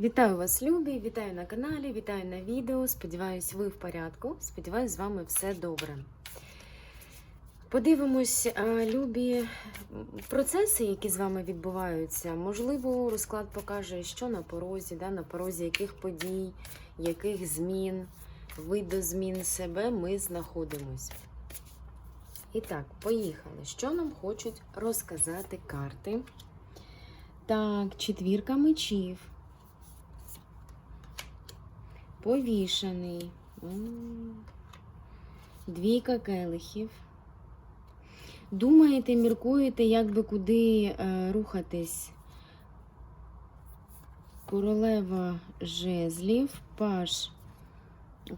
Вітаю вас, любі! Вітаю на каналі, вітаю на відео. Сподіваюсь, ви в порядку. Сподіваюсь, з вами все добре. Подивимось, любі процеси, які з вами відбуваються. Можливо, розклад покаже, що на порозі, да, на порозі яких подій, яких змін, видозмін себе ми знаходимось. І так, поїхали. Що нам хочуть розказати карти? Так, четвірка мечів. Повішений. Двійка келихів. Думаєте, міркуєте, як би куди е, рухатись? Королева жезлів, паш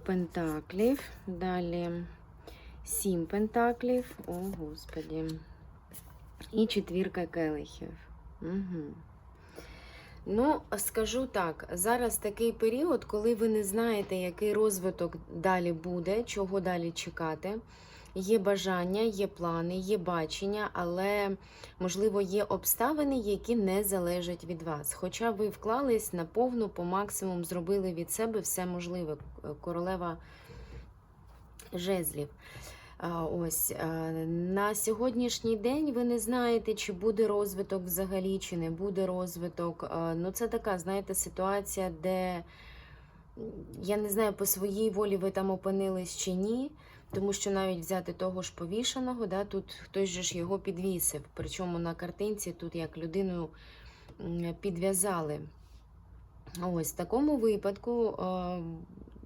пентаклів. Далі сім пентаклів. О, Господі. І четвірка келихів. Угу. Ну, скажу так, зараз такий період, коли ви не знаєте, який розвиток далі буде, чого далі чекати. Є бажання, є плани, є бачення, але, можливо, є обставини, які не залежать від вас. Хоча ви вклались на повну, по максимум зробили від себе все можливе. Королева жезлів. Ось на сьогоднішній день ви не знаєте, чи буде розвиток взагалі, чи не буде розвиток. Ну, це така, знаєте, ситуація, де я не знаю, по своїй волі ви там опинились чи ні. Тому що навіть взяти того ж повішеного, да, тут хтось же ж його підвісив. Причому на картинці тут як людину підв'язали. Ось в такому випадку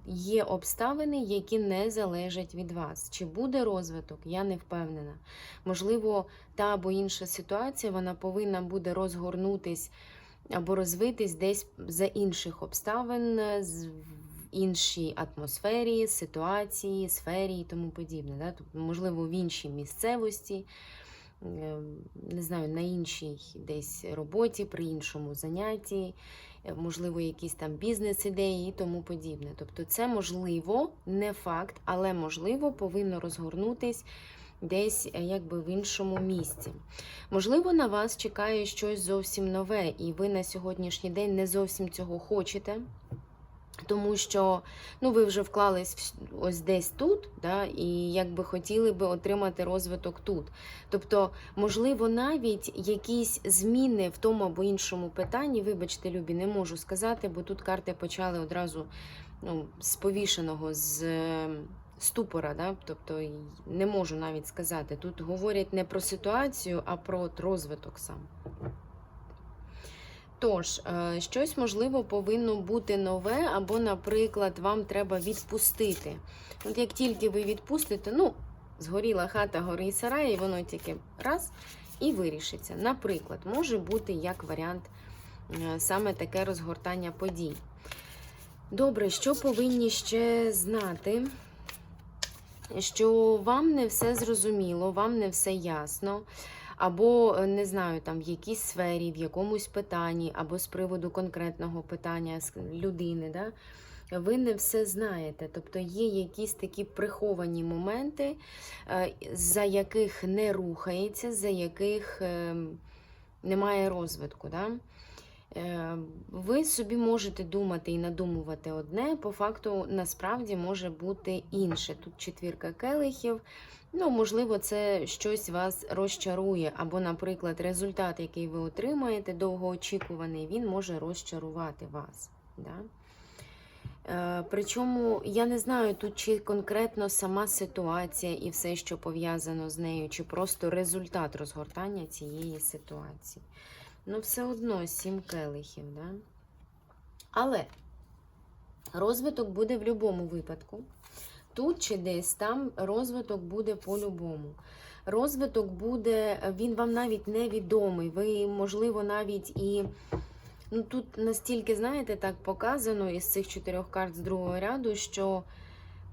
є обставини, які не залежать від вас. Чи буде розвиток, я не впевнена. Можливо, та або інша ситуація вона повинна буде розгорнутись або розвитись десь за інших обставин, в іншій атмосфері, ситуації, сфері і тому подібне. Да? Тобто, можливо, в іншій місцевості, е, не знаю, на іншій десь роботі, при іншому занятті, можливо, якісь там бізнес-ідеї і тому подібне. Тобто, це можливо, не факт, але можливо повинно розгорнутись десь е, якби в іншому місці. Можливо, на вас чекає щось зовсім нове, і ви на сьогоднішній день не зовсім цього хочете. Тому що ну, ви вже вклались ось десь тут, да, і якби хотіли би отримати розвиток тут. Тобто, можливо, навіть якісь зміни в тому або іншому питанні, вибачте, Любі, не можу сказати, бо тут карти почали одразу ну, з повішеного, з е, ступора. Да? Тобто не можу навіть сказати. Тут говорять не про ситуацію, а про розвиток сам. Тож, е, щось можливо повинно бути нове, або, наприклад, вам треба відпустити. От як тільки ви відпустите, ну, згоріла хата, гори і сарай, і воно тільки раз і вирішиться. Наприклад, може бути як варіант е, саме таке розгортання подій. Добре, що повинні ще знати? Що вам не все зрозуміло, вам не все ясно або е, не знаю, там в якійсь сфері, в якомусь питанні, або з приводу конкретного питання людини, да? ви не все знаєте. Тобто є якісь такі приховані моменти, е, за яких не рухається, за яких е, немає розвитку. Да? Ви собі можете думати і надумувати одне, по факту насправді може бути інше. Тут четвірка келихів. Ну, можливо, це щось вас розчарує, або, наприклад, результат, який ви отримаєте, довгоочікуваний, він може розчарувати вас. Да? Е, Причому я не знаю тут, чи конкретно сама ситуація і все, що пов'язано з нею, чи просто результат розгортання цієї ситуації. Ну, все одно сім келихів, да? Але розвиток буде в будь-якому випадку. Тут чи десь там розвиток буде по-любому. Розвиток буде, він вам навіть невідомий. Ви, можливо, навіть і. Ну, тут настільки, знаєте, так показано із цих чотирьох карт з другого ряду, що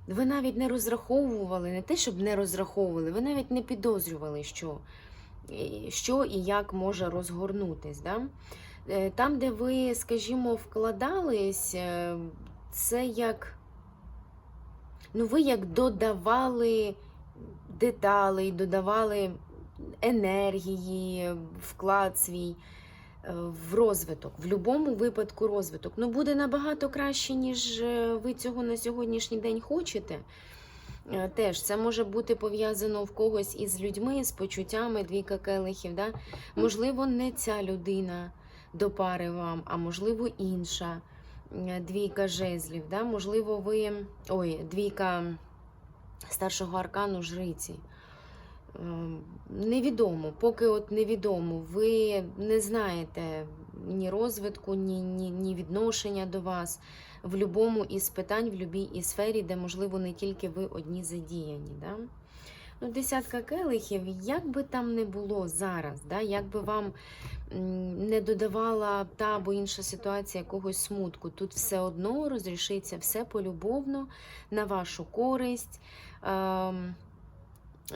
ви навіть не розраховували, не те, щоб не розраховували, ви навіть не підозрювали, що, що і як може розгорнутись. Да? Е, Там, де ви, скажімо, вкладались, е, це як. Ну, ви як додавали деталей, додавали енергії, вклад свій. е, в розвиток, в будь-якому випадку розвиток. Ну, буде набагато краще, ніж е, ви цього на сьогоднішній день хочете. Е, Теж це може бути пов'язано в когось із людьми, з почуттями двійка келихів. Да? Можливо, не ця людина до пари вам, а можливо інша двійка жезлів. Да? Можливо, ви. Ой, двійка старшого аркану жриці. Ем, Невідомо, поки от невідомо, ви не знаєте ні розвитку, ні, ні, ні відношення до вас в будь-якому із питань, в будь-якій сфері, де, можливо, не тільки ви одні задіяні. Да? Ну, десятка келихів, як би там не було зараз, да? як би вам не додавала та або інша ситуація якогось смутку, тут все одно розрішиться все полюбовно на вашу користь. Ем,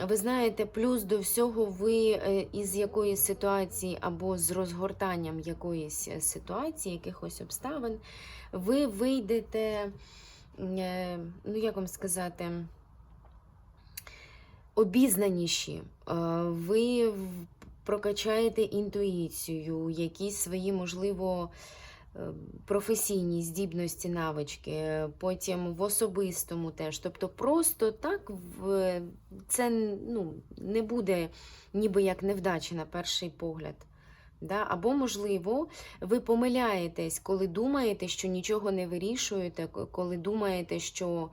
ви знаєте, плюс до всього, ви е, із якоїсь ситуації або з розгортанням якоїсь е, ситуації, якихось обставин, ви вийдете, е, ну як вам сказати, обізнаніші, Е, ви прокачаєте інтуїцію, якісь свої, можливо, е, професійні здібності, навички, потім в особистому теж. Тобто, просто так це ну, не буде ніби як невдача на перший погляд. Да? Або, можливо, ви помиляєтесь, коли думаєте, що нічого не вирішуєте, коли думаєте, що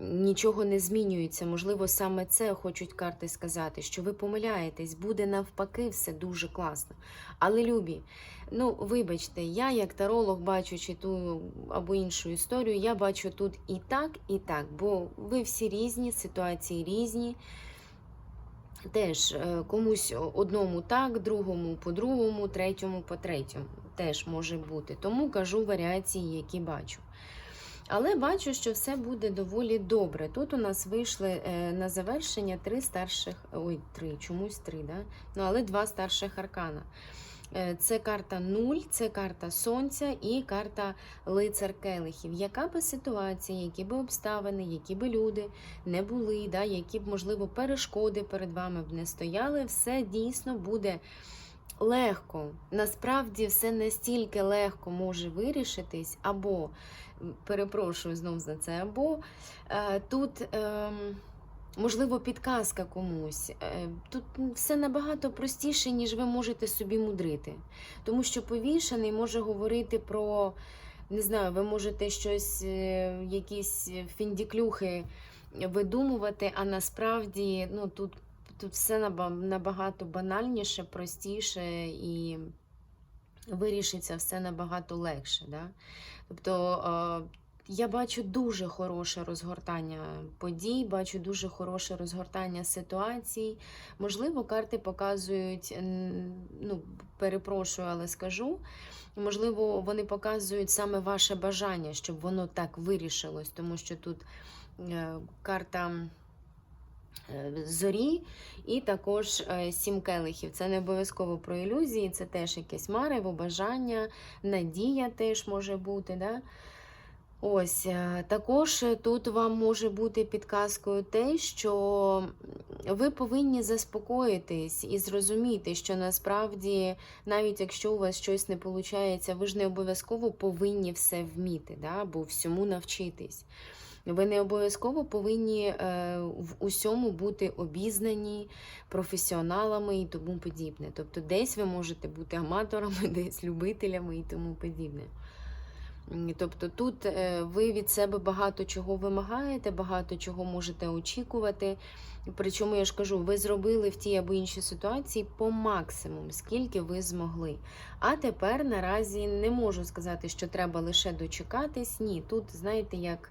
нічого не змінюється. Можливо, саме це хочуть карти сказати, що ви помиляєтесь, буде навпаки все дуже класно. Але любі, ну вибачте, я як таролог, бачучи ту або іншу історію, я бачу тут і так, і так, бо ви всі різні, ситуації різні. Теж е, комусь одному так, другому по-другому, третьому по третьому. Теж може бути. Тому кажу варіації, які бачу. Але бачу, що все буде доволі добре. Тут у нас вийшли е, на завершення три старших, ой, три, чомусь три, да? ну, але два старших аркана. Е, Це карта нуль, це карта сонця і карта лицар келихів. Яка би ситуація, які би обставини, які би люди не були, да, які б, можливо, перешкоди перед вами б не стояли, все дійсно буде легко. Насправді все настільки легко може вирішитись, або, перепрошую знов за це, або е, тут. Е, Можливо, підказка комусь. Е, Тут все набагато простіше, ніж ви можете собі мудрити. Тому що повішений може говорити про, не знаю, ви можете щось, е, якісь фіндіклюхи видумувати, а насправді ну, тут, тут все набагато банальніше, простіше і вирішиться все набагато легше. Да? Тобто я бачу дуже хороше розгортання подій, бачу дуже хороше розгортання ситуацій. Можливо, карти показують, ну, перепрошую, але скажу. Можливо, вони показують саме ваше бажання, щоб воно так вирішилось, тому що тут е, карта зорі і також е, сім келихів. Це не обов'язково про ілюзії, це теж якесь марево, бажання, надія теж може бути. Да? Ось е, також тут вам може бути підказкою те, що ви повинні заспокоїтись і зрозуміти, що насправді, навіть якщо у вас щось не виходить, ви ж не обов'язково повинні все вміти, да? або всьому навчитись. Ви не обов'язково повинні е, в усьому бути обізнані професіоналами і тому подібне. Тобто, десь ви можете бути аматорами, десь любителями і тому подібне. Тобто тут е, ви від себе багато чого вимагаєте, багато чого можете очікувати. Причому я ж кажу, ви зробили в тій або іншій ситуації по максимуму, скільки ви змогли. А тепер наразі не можу сказати, що треба лише дочекатись. Ні, тут, знаєте, як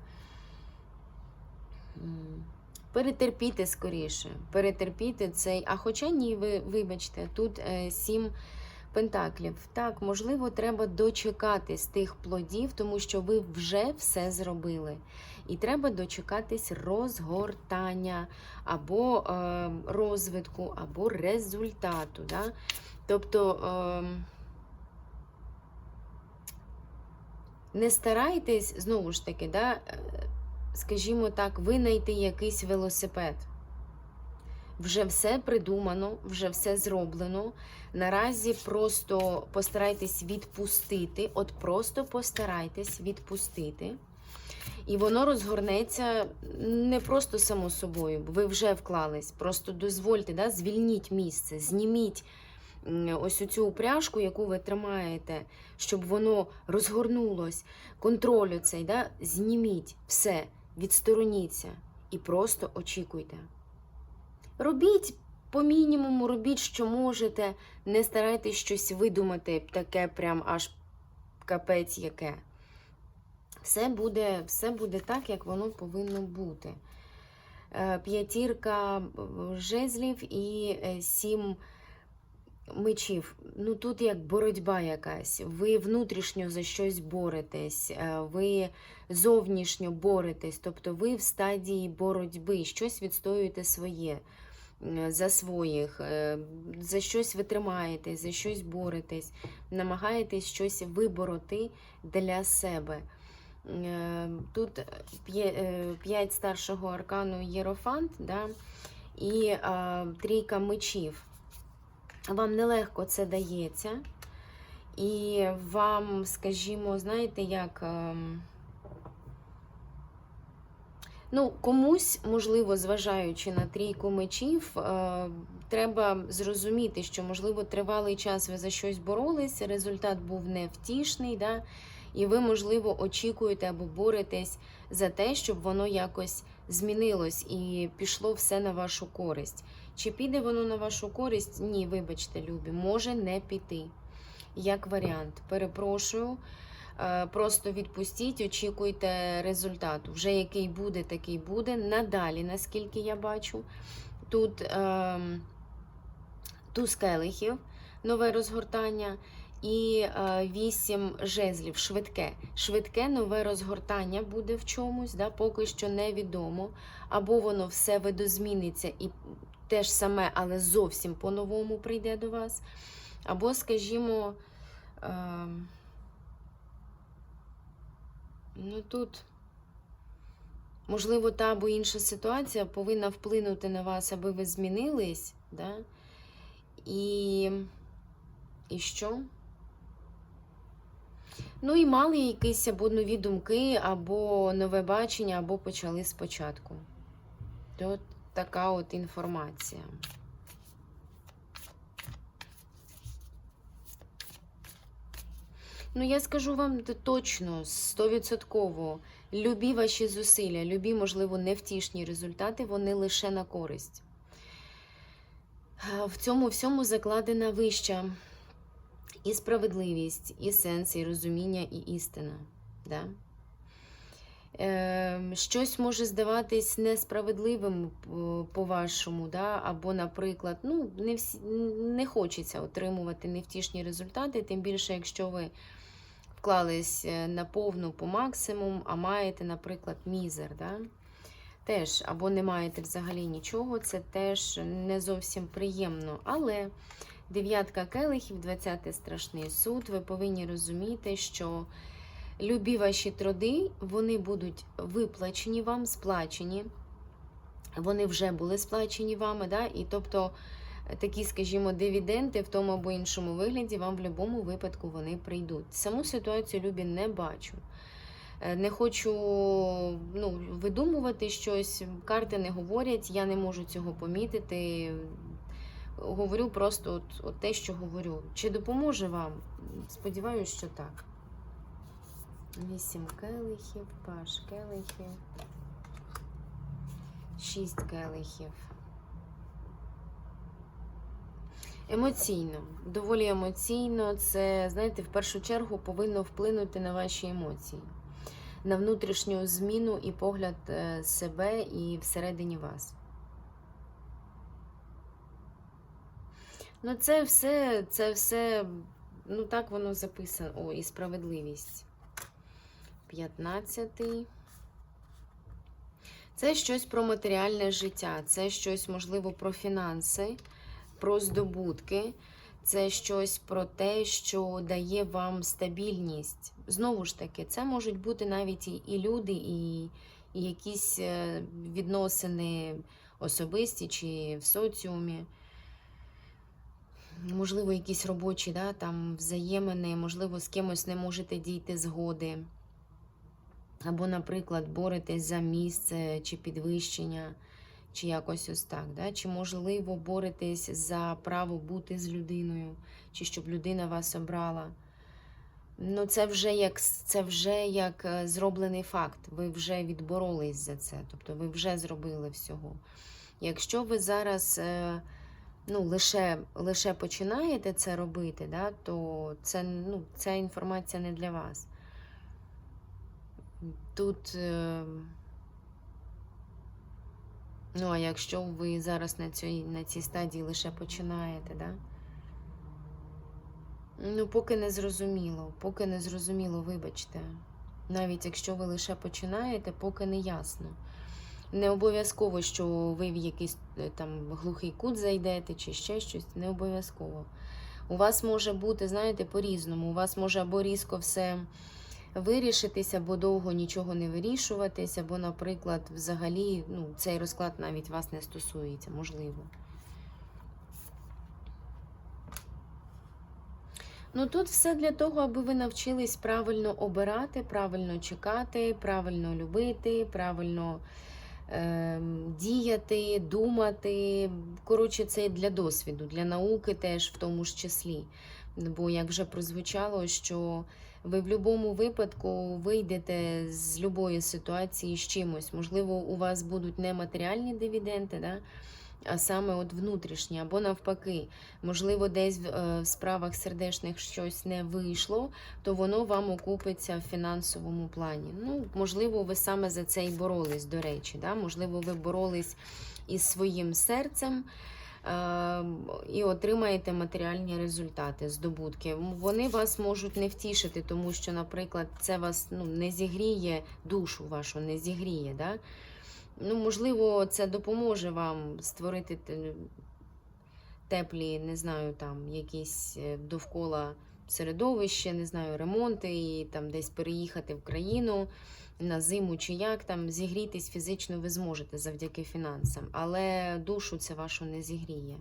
перетерпіти скоріше. Перетерпіти цей. А хоча ні, ви вибачте, тут е, сім пентаклів. Так, можливо, треба дочекатись тих плодів, тому що ви вже все зробили. І треба дочекатись розгортання або е, розвитку, або результату. Да? Тобто. Е, не старайтесь, знову ж таки, да, е, скажімо так, винайти якийсь велосипед. Вже все придумано, вже все зроблено. Наразі просто постарайтесь відпустити, от просто постарайтесь відпустити. І воно розгорнеться не просто само собою, бо ви вже вклались. Просто дозвольте, да, звільніть місце, зніміть ось оцю упряжку, яку ви тримаєте, щоб воно розгорнулось. Контроль оцей, да, зніміть все, відстороніться і просто очікуйте. Робіть по мінімуму, робіть, що можете, не старайтесь щось видумати, таке прям аж капець яке. Все буде, все буде так, як воно повинно бути. Е, П'ятірка е, жезлів і е, сім мечів. Ну тут як боротьба якась. Ви внутрішньо за щось боретесь, ви зовнішньо боретесь, тобто ви в стадії боротьби, щось відстоюєте своє. е, За своїх, е, за щось ви тримаєтесь, за щось боретесь, намагаєтесь щось вибороти для себе. Е, Тут 5 старшого аркану Єрофант да, і е, трійка мечів. Вам нелегко це дається. І вам, скажімо, знаєте, як. Ну, комусь, можливо, зважаючи на трійку мечів, е, треба зрозуміти, що, можливо, тривалий час ви за щось боролись, результат був невтішний, да? і ви, можливо, очікуєте або боретесь за те, щоб воно якось змінилось і пішло все на вашу користь. Чи піде воно на вашу користь? Ні, вибачте, любі, може не піти. Як варіант. Перепрошую. Е, Просто відпустіть, очікуйте результату. Вже який буде, такий буде. Надалі, наскільки я бачу, тут ем, туз келихів, нове розгортання, і е, вісім жезлів, швидке. Швидке нове розгортання буде в чомусь, да, поки що невідомо. Або воно все видозміниться і те ж саме, але зовсім по-новому прийде до вас. Або, скажімо, ем, Ну тут, можливо, та або інша ситуація повинна вплинути на вас, аби ви змінились, да? І, і що? Ну і мали якісь або нові думки, або нове бачення, або почали спочатку. От така от інформація. Ну, я скажу вам точно, стовідсотково, любі ваші зусилля, любі, можливо, невтішні результати, вони лише на користь. В цьому всьому закладена вища і справедливість, і сенс, і розуміння, і істина. Да? Е, щось може здаватись несправедливим е, по-вашому, да? або, наприклад, ну, не, всі, не хочеться отримувати невтішні результати, тим більше, якщо ви вклались е, на повну по максимум, а маєте, наприклад, мізер. Да? Теж, або не маєте взагалі нічого, це теж не зовсім приємно. Але дев'ятка келихів, 20 страшний суд, ви повинні розуміти, що любі ваші труди, вони будуть виплачені вам, сплачені. Вони вже були сплачені вами, да? і тобто такі, скажімо, дивіденди в тому або іншому вигляді вам в будь-якому випадку вони прийдуть. Саму ситуацію любі не бачу. Е, Не хочу ну, видумувати щось, карти не говорять, я не можу цього помітити. Говорю просто от, от те, що говорю. Чи допоможе вам? Сподіваюся, що так. Вісім келихів, паш келихів, шість келихів. Емоційно, доволі емоційно, це, знаєте, в першу чергу повинно вплинути на ваші емоції, на внутрішню зміну і погляд е, себе і всередині вас. Ну, це все, це все, ну так воно записано. О, і справедливість. 15. Це щось про матеріальне життя, це щось, можливо, про фінанси, про здобутки, це щось про те, що дає вам стабільність. Знову ж таки, це можуть бути навіть і, люди, і, і якісь е, відносини особисті чи в соціумі. Можливо, якісь робочі да, там взаємини, можливо, з кимось не можете дійти згоди. Або, наприклад, боретесь за місце чи підвищення, чи якось ось так. Да? Чи, можливо, боретесь за право бути з людиною, чи щоб людина вас обрала. Ну, це вже як це вже як е, зроблений факт. Ви вже відборолись за це, тобто ви вже зробили всього. Якщо ви зараз е, ну, лише, лише починаєте це робити, да, то це, ну, ця інформація не для вас. Тут. Ну, а якщо ви зараз на цій, на цій стадії лише починаєте, да? Ну, поки не зрозуміло, поки не зрозуміло, вибачте. Навіть якщо ви лише починаєте, поки не ясно. Не обов'язково, що ви в якийсь е, там глухий кут зайдете чи ще щось, не обов'язково. У вас може бути, знаєте, по-різному. У вас може або різко все вирішитися, або довго нічого не вирішуватись, або, наприклад, взагалі ну, цей розклад навіть вас не стосується, можливо. Ну тут все для того, аби ви навчились правильно обирати, правильно чекати, правильно любити, правильно е, діяти, думати. Коротше, це для досвіду, для науки теж в тому ж числі. Бо як вже прозвучало, що ви в будь-якому випадку вийдете з будь-якої ситуації з чимось. Можливо, у вас будуть не матеріальні дивіденди, да? а саме от внутрішні, або навпаки, можливо, десь е, в справах сердечних щось не вийшло, то воно вам окупиться в фінансовому плані. Ну, можливо, ви саме за це і боролись, до речі. Да? Можливо, ви боролись із своїм серцем. Е, І отримаєте матеріальні результати, здобутки. Вони вас можуть не втішити, тому що, наприклад, це вас ну, не зігріє душу вашу, не зігріє. Да? Ну, можливо, це допоможе вам створити теплі, не знаю, там якісь е, довкола середовище, не знаю, ремонти, і там десь переїхати в країну на зиму чи як там зігрітись фізично ви зможете завдяки фінансам, але душу це вашу не зігріє.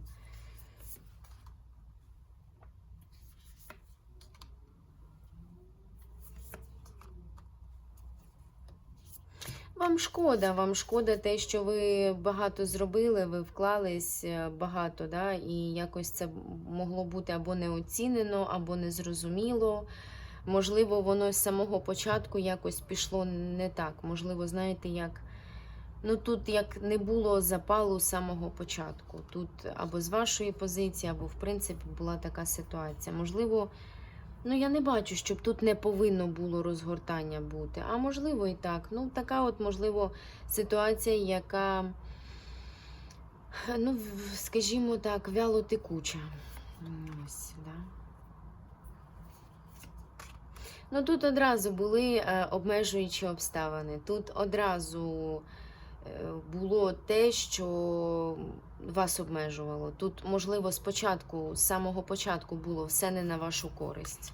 Вам шкода, вам шкода те, що ви багато зробили, ви вклались е, багато, да, і якось це могло бути або не оцінено, або незрозуміло. Можливо, воно з самого початку якось пішло не так. Можливо, знаєте, як. Ну тут як не було запалу з самого початку. Тут або з вашої позиції, або в принципі була така ситуація. Можливо, ну я не бачу, щоб тут не повинно було розгортання бути. А можливо і так. Ну, така от, можливо, ситуація, яка, ну, скажімо так, вяло текуча. Ось, да. Ну тут одразу були е, обмежуючі обставини. Тут одразу е, було те, що вас обмежувало. Тут, можливо, спочатку, з самого початку було все не на вашу користь.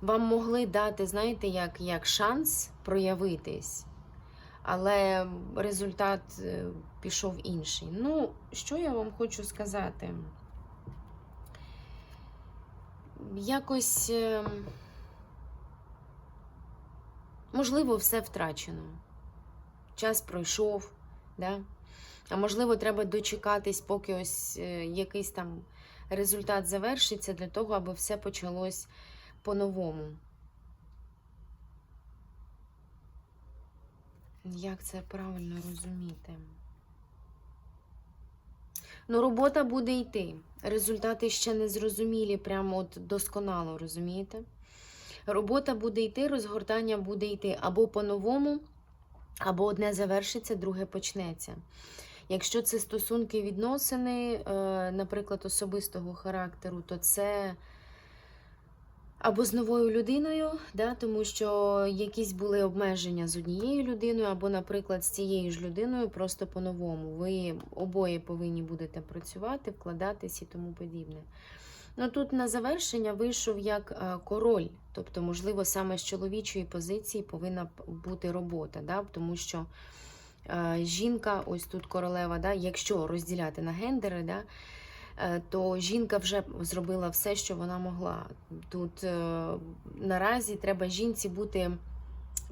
Вам могли дати, знаєте, як, як шанс проявитись, але результат е, пішов інший. Ну, що я вам хочу сказати? Якось. Можливо, все втрачено. Час пройшов, да? а можливо, треба дочекатись, поки ось е, якийсь там результат завершиться, для того, аби все почалось по-новому. Як це правильно розуміти? Ну, робота буде йти. Результати ще не зрозумілі, прямо от досконало, розумієте? Робота буде йти, розгортання буде йти або по-новому, або одне завершиться, друге почнеться. Якщо це стосунки відносини, е, наприклад, особистого характеру, то це або з новою людиною, да, тому що якісь були обмеження з однією людиною, або, наприклад, з цією ж людиною просто по-новому. Ви обоє повинні будете працювати, вкладатись і тому подібне. Ну тут на завершення вийшов як е, король, тобто, можливо, саме з чоловічої позиції повинна бути робота, да? тому що Е, Жінка, ось тут королева, да, якщо розділяти на гендери, да, е, то жінка вже зробила все, що вона могла. Тут наразі треба жінці бути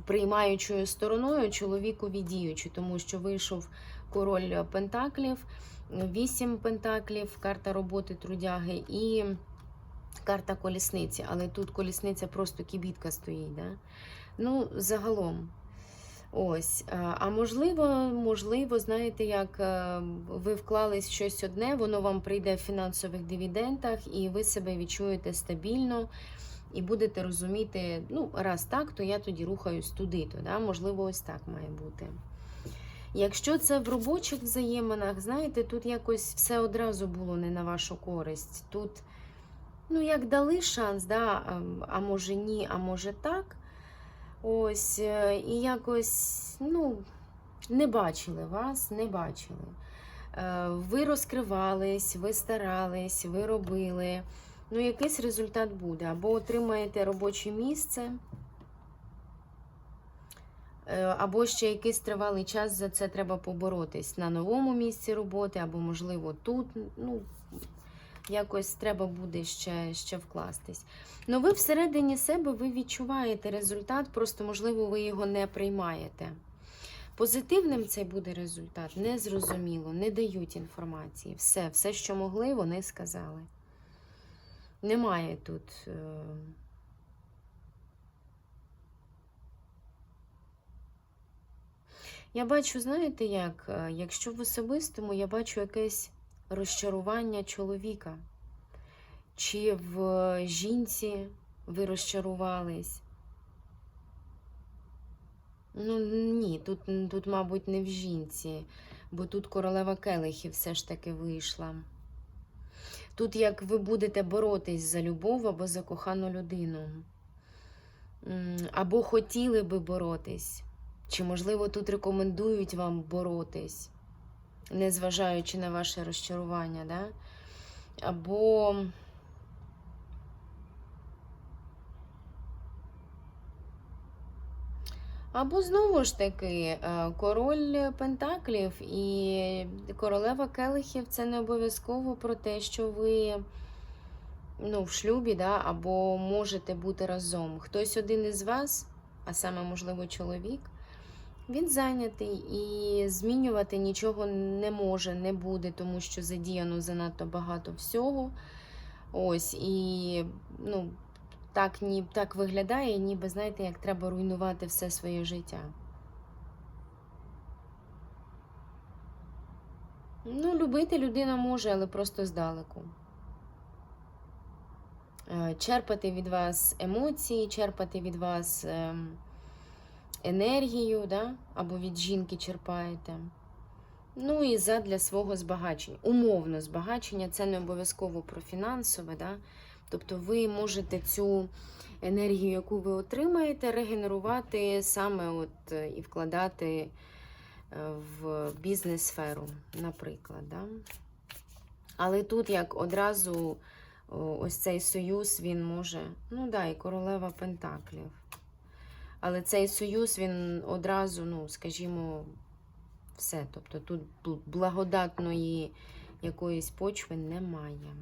приймаючою стороною, чоловікові діючою, тому що вийшов король Пентаклів, вісім пентаклів, карта роботи трудяги і карта колісниці. Але тут колісниця просто кібітка стоїть. Да? Ну, загалом. Ось, а можливо, можливо, знаєте, як е, ви вклались в щось одне, воно вам прийде в фінансових дивідендах, і ви себе відчуєте стабільно і будете розуміти, ну, раз так, то я тоді рухаюсь туди, то да? можливо, ось так має бути. Якщо це в робочих взаєминах, знаєте, тут якось все одразу було не на вашу користь. Тут, ну, як дали шанс, да? а, а може ні, а може так. Ось, е, і якось, ну, не бачили вас, не бачили. Е, Ви розкривались, ви старались, ви робили. Ну, якийсь результат буде. Або отримаєте робоче місце, або ще якийсь тривалий час за це треба поборотись на новому місці роботи, або, можливо, тут. Ну, якось треба буде ще, ще вкластись. Ну, ви всередині себе ви відчуваєте результат, просто, можливо, ви його не приймаєте. Позитивним цей буде результат, незрозуміло, не дають інформації. Все, все, що могли, вони сказали. Немає тут. Я бачу, знаєте як, е, якщо в особистому я бачу якесь розчарування чоловіка, чи в жінці ви розчарувались. Ну, ні, тут, тут, мабуть, не в жінці, бо тут королева келихів все ж таки вийшла. Тут як ви будете боротись за любов або за кохану людину. Або хотіли би боротись. Чи, можливо, тут рекомендують вам боротись, незважаючи на ваше розчарування, да? Або. Або знову ж таки, е, король Пентаклів і королева Келихів це не обов'язково про те, що ви ну, в шлюбі, да, або можете бути разом. Хтось один із вас, а саме, можливо, чоловік, він зайнятий і змінювати нічого не може, не буде, тому що задіяно занадто багато всього. Ось, і ну, так ні, так виглядає, ніби, знаєте, як треба руйнувати все своє життя. Ну, любити людина може, але просто здалеку. Е, черпати від вас емоції, черпати від вас ем, енергію, да? або від жінки черпаєте. Ну і задля свого збагачення. Умовно збагачення це не обов'язково про фінансове. Да? Тобто ви можете цю енергію, яку ви отримаєте, регенерувати саме от е, і вкладати е, в бізнес-сферу, наприклад. Да? Але тут як одразу ось цей союз він може, ну да, і королева Пентаклів. Але цей союз він одразу, ну, скажімо, все. Тобто тут благодатної якоїсь почви немає.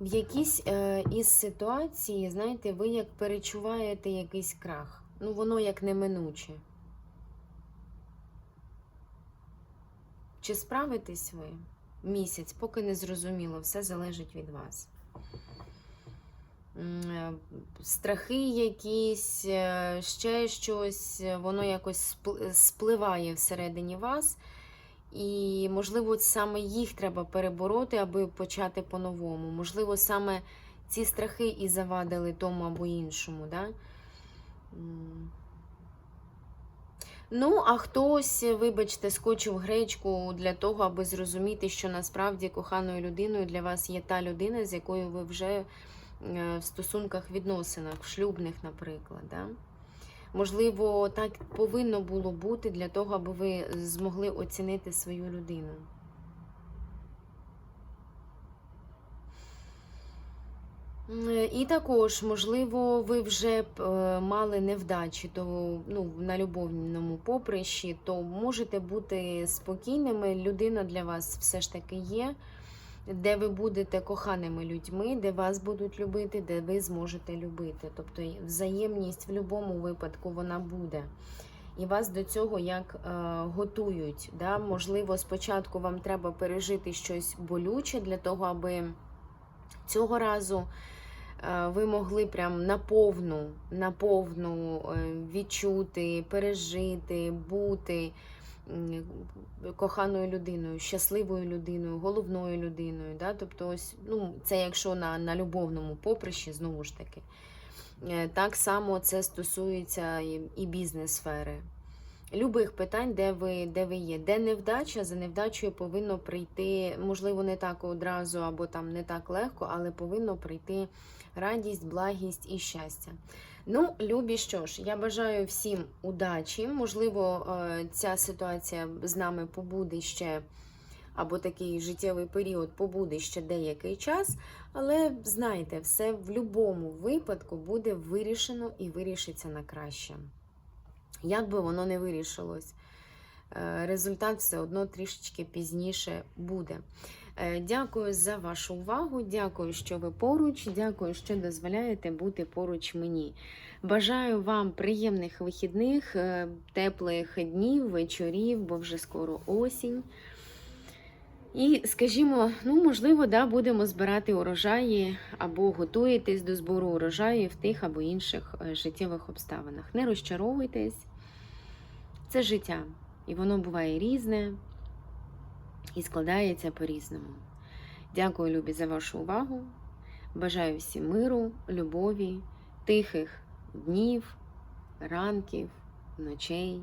В якійсь е, із ситуації, знаєте, ви як перечуваєте якийсь крах. Ну, воно як неминуче. Чи справитесь ви місяць, поки не зрозуміло, все залежить від вас. Е, страхи якісь, е, ще щось, воно якось спливає всередині вас. І, можливо, саме їх треба перебороти, аби почати по-новому. Можливо, саме ці страхи і завадили тому або іншому. Да? Ну, а хтось, вибачте, скочив гречку для того, аби зрозуміти, що насправді коханою людиною для вас є та людина, з якою ви вже е, в стосунках відносинах, в шлюбних, наприклад. Да? Можливо, так повинно було бути для того, аби ви змогли оцінити свою людину. І також, можливо, ви вже б, е, мали невдачі то, ну, на любовному поприщі, то можете бути спокійними. Людина для вас все ж таки є, де ви будете коханими людьми, де вас будуть любити, де ви зможете любити. Тобто взаємність в будь-якому випадку вона буде. І вас до цього як е, готують. Да? Можливо, спочатку вам треба пережити щось болюче для того, аби цього разу е, ви могли прям наповну, наповну е, відчути, пережити, бути коханою людиною, щасливою людиною, головною людиною. Да? Тобто, ось, ну, це якщо на, на любовному поприщі, знову ж таки. Е, Так само це стосується і бізнес-сфери. Любих питань, де ви, де ви є. Де невдача, за невдачею повинно прийти, можливо, не так одразу або там не так легко, але повинно прийти радість, благість і щастя. Ну, любі, що ж, я бажаю всім удачі. Можливо, е, ця ситуація з нами побуде ще, або такий життєвий період побуде ще деякий час. Але знаєте, все в будь-якому випадку буде вирішено і вирішиться на краще. Як би воно не вирішилось, результат все одно трішечки пізніше буде. Е, Дякую за вашу увагу. Дякую, що ви поруч. Дякую, що дозволяєте бути поруч мені. Бажаю вам приємних вихідних, е, теплих днів, вечорів, бо вже скоро осінь. І, скажімо, ну, можливо, да, будемо збирати урожаї або готуєтесь до збору урожаю в тих або інших е, життєвих обставинах. Не розчаровуйтесь, це життя, і воно буває різне і складається по-різному. Дякую, любі, за вашу увагу. Бажаю всім миру, любові, тихих днів, ранків, ночей,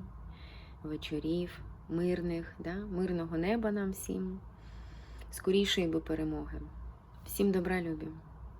вечорів, мирних, да? мирного неба нам всім скорішої би перемоги. Всім добра, любі!